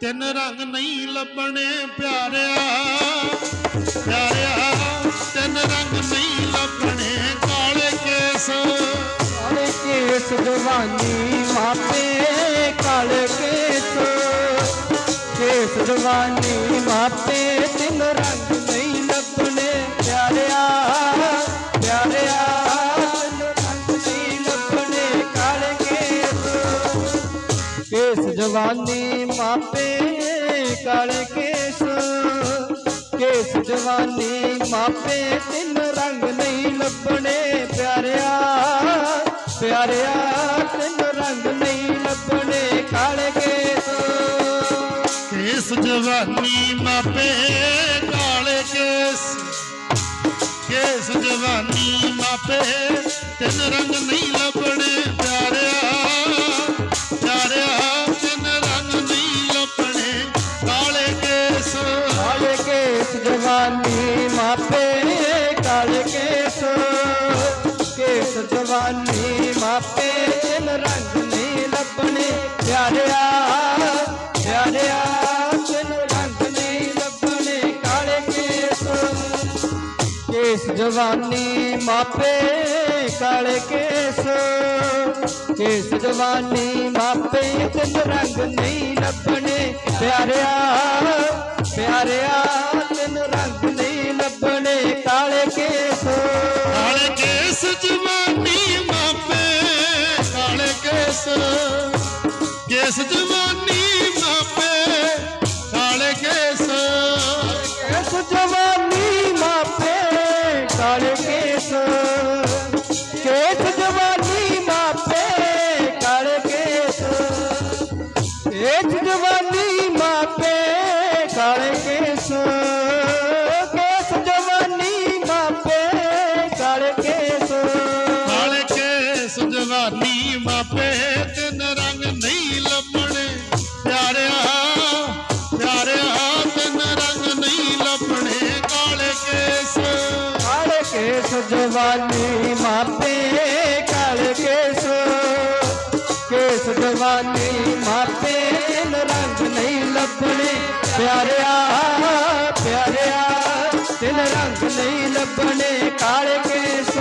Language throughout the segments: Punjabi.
ਤਿੰਨ ਰੰਗ ਨਹੀਂ ਲੱਭਣੇ ਪਿਆਰਿਆ। ਪਿਆਰਿਆ, ਤਿੰਨ ਰੰਗ ਨਹੀਂ ਲੱਭਣੇ ਕਾਲੇ ਕੇਸ। ਕਾਲੇ ਕੇਸ ਜਵਾਨੀ ਮਾਪੇ, ਕਾਲੇ ਕੇਸ। ਕੇਸ ਜਵਾਨੀ ਮਾਪੇ, ਤਿੰਨ ਰੰਗ ਨਹੀਂ ਲੱਭਣੇ ਪਿਆਰਿਆ। ਕੇਸ ਜਵਾਨੀ ਮਾਪੇ ਕਾਲ ਕੇਸ। ਕੇਸ ਜਵਾਨੀ ਮਾਪੇ ਤਿੰਨ ਰੰਗ ਨਹੀਂ ਲੱਭਣੇ ਪਿਆਰਿਆ। ਪਿਆਰਿਆ, ਤਿੰਨ ਰੰਗ ਨਹੀਂ ਲੱਭਣੇ ਕਾਲੇ ਕੇਸ। ਕੇਸ ਜਵਾਨੀ ਮਾਪੇ ਕਾਲੇ ਕੇਸ। ਮਾਪੇ ਕਾਲੇ ਕੇਸ ਕੇਸ ਜਵਾਨੀ ਮਾਪੇ ਤਿੰਨ ਰੰਗ ਨਹੀਂ ਲੱਭਣੇ। ਪਿਆਰਿਆ ਪਿਆਰਿਆ, ਤਿੰਨ ਰੰਗ ਨਹੀਂ ਲੱਭਣੇ ਕਾਲੇ ਕੇਸ। ਕੇਸ ਜਵਾਨੀ ਮਾਪੇ ਕਾਲੇ ਕੇਸ ਕੇਸ ਜਵਾਨੀ ਮਾਪੇ ਤਿੰਨ ਰੰਗ ਨਹੀਂ ਲੱਭਣੇ। ਪਿਆਰਿਆ ਕੇਸ ਜਵਾਨੀ ਮਾਪੇ ਕਾਲੇ ਕੇਸ। ਕੇਸ ਜਵਾਨੀ ਮਾਪੇ ਕਾਲੇ ਕੇਸ। ਕੇਸ ਜਵਾਨੀ ਮਾਪੇ ਕਾਲੇ ਕੇਸ। ਕੇਸ ਜਵਾਨੀ ਮਾਪੇ ਕਾਲੇ ਕੇਸ। ਕੇਸ ਜਵਾਨੀ ਮਾਪੇ ਕਾਲੇ ਕੇਸ ਕਾਲੇ ਕਾਲੇ ਜਵਾਨੀ ਮਾਪੇ ਕਾਲੇ ਕੇਸ। ਕੇਸ ਜਵਾਨੀ ਮਾਪੇ ਰੰਗ ਨਹੀਂ ਲੱਭਣੇ। ਪਿਆਰਿਆ ਪਿਆਰਿਆ ਤਿੰਨ ਰੰਗ ਨਹੀਂ ਲੱਭਣੇ। ਕਾਲੇ ਕੇਸ।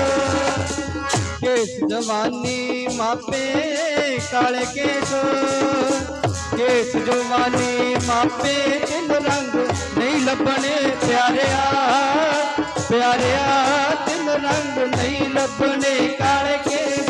ਕੇਸ ਜਵਾਨੀ ਮਾਪੇ, ਕਾਲੇ ਕੇਸ। ਕੇਸ ਜਵਾਨੀ ਮਾਪੇ ਤਿੰਨ ਰੰਗ ਨਹੀਂ ਲੱਭਣੇ। ਤਿੰਨ ਰੰਗ ਨਹੀਂ ਲੱਭਣੇ ਕਾਲੇ ਕੇਸ